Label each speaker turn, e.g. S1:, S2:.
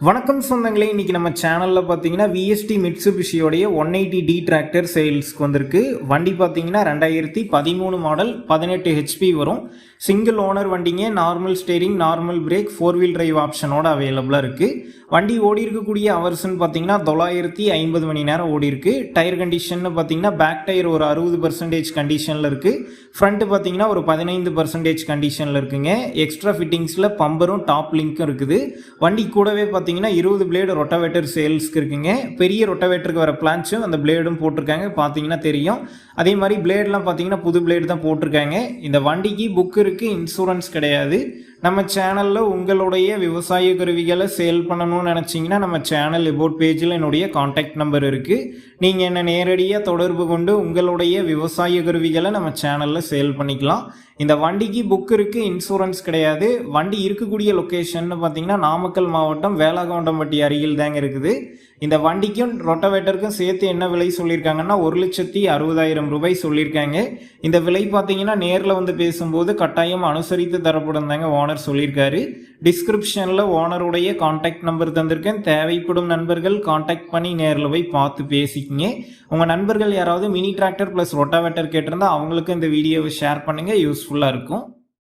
S1: வணக்கம் சொந்தங்களே இன்னைக்கு நம்ம சேனலில் பார்த்தீங்கன்னா விஎஸ்டி மிட்ஸுபிஷியோடைய ஒன் எயிட்டி டி டிராக்டர் சேல்ஸ்க்கு வந்திருக்கு. வண்டி பார்த்தீங்கன்னா ரெண்டாயிரத்தி பதிமூணு மாடல் பதினெட்டு ஹெச்பி வரும். சிங்கிள் ஓனர் வண்டிங்க normal steering normal brake four wheel drive ஆப்ஷனோட அவைலபிளாக இருக்குது வண்டி ஓடி இருக்கக்கூடிய ஹவர்ஸ்னு பார்த்தீங்கன்னா தொள்ளாயிரத்தி ஐம்பது மணி நேரம் ஓடி இருக்கு. டயர் கண்டிஷன் பார்த்தீங்கன்னா பேக் டயர் ஒரு அறுபது பர்சன்டேஜ் கண்டிஷனில் இருக்குது ஃப்ரண்ட்டு பார்த்தீங்கன்னா ஒரு பதினைந்து பர்சன்டேஜ் கண்டிஷனில் இருக்குங்க. எக்ஸ்ட்ரா ஃபிட்டிங்ஸில் பம்பரும் டாப் லிங்க்கும் இருக்குது. வண்டி கூடவே பார்த்தீங்கன்னா இருபது பிளேடு ரொட்டவேட்டர் சேல்ஸ்க்கு இருக்குங்க. பெரிய ரொட்டவேட்டருக்கு வர பிளான்ஸும் அந்த பிளேடும் போட்டிருக்காங்க. பார்த்தீங்கன்னா தெரியும். அதே மாதிரி பிளேட்லாம் பார்த்தீங்கன்னா புது பிளேடு தான் போட்டிருக்காங்க. இந்த வண்டிக்கு புக் இருக்குது இன்சூரன்ஸ் கிடையாது. நம்ம சேனலில் உங்களுடைய விவசாய கருவிகளை சேல் பண்ணணும்னு நினச்சிங்கன்னா நம்ம சேனல் எபோட் பேஜில் என்னுடைய காண்டாக்ட் நம்பர் இருக்குது நீங்கள் என்னை நேரடியாக தொடர்பு கொண்டு உங்களுடைய விவசாய கருவிகளை நம்ம சேனலில் சேல் பண்ணிக்கலாம். இந்த வண்டிக்கு புக் இருக்குது இன்சூரன்ஸ் கிடையாது. வண்டி இருக்கக்கூடிய லொக்கேஷன்னு பார்த்தீங்கன்னா நாமக்கல் மாவட்டம் வேளாகவுண்டம்பட்டி அருகில் தாங்க இருக்குது. இந்த வண்டிக்கும் ரொட்டவேட்டருக்கும் சேர்த்து என்ன விலை சொல்லியிருக்காங்கன்னா ஒரு லட்சத்தி அறுபதாயிரம் ரூபாய் சொல்லியிருக்காங்க. இந்த விலை பார்த்தீங்கன்னா நேரில் வந்து பேசும்போது கட்டாயம் அனுசரித்து தரப்படும் தாங்க ஓனர் சொல்லியிருக்காரு. டிஸ்கிரிப்ஷனில் ஓனருடைய காண்டாக்ட் நம்பர் தந்திருக்கேன். தேவைப்படும் நண்பர்கள் காண்டாக்ட் பண்ணி நேரில் போய் பார்த்து பேசிக்கிங்க. உங்கள் நண்பர்கள் யாராவது மினி டிராக்டர் ப்ளஸ் ரொட்டாவேட்டர் கேட்டிருந்தா அவங்களுக்கும் இந்த வீடியோவை ஷேர் பண்ணுங்கள் யூஸ்ஃபுல்லாக இருக்கும்.